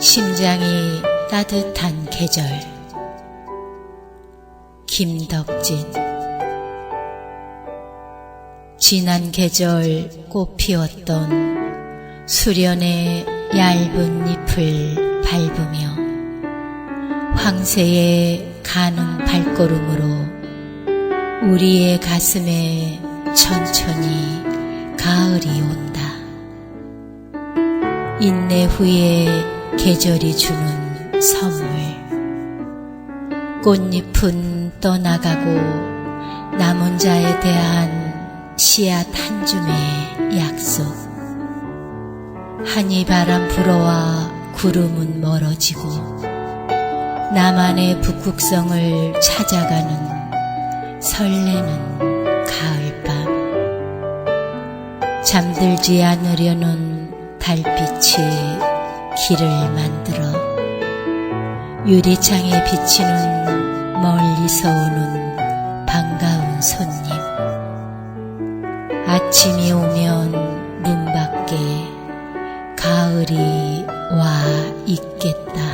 심장이 따뜻한 계절 김덕진 지난 계절 꽃 피웠던 수련의 얇은 잎을 밟으며 황새의 가는 발걸음으로 우리의 가슴에 천천히 가을이 온다. 인내 후에 계절이 주는 선물. 꽃잎은 떠나가고 남은 자에 대한 씨앗 한 줌의 약속. 한이 바람 불어와 구름은 멀어지고 나만의 북극성을 찾아가는 설레는 가을밤. 잠들지 않으려는 달빛이 길을 만들어 유리창에 비치는 멀리서 오는 반가운 손님. 아침이 오면 눈 밖에 가을이 와 있겠다.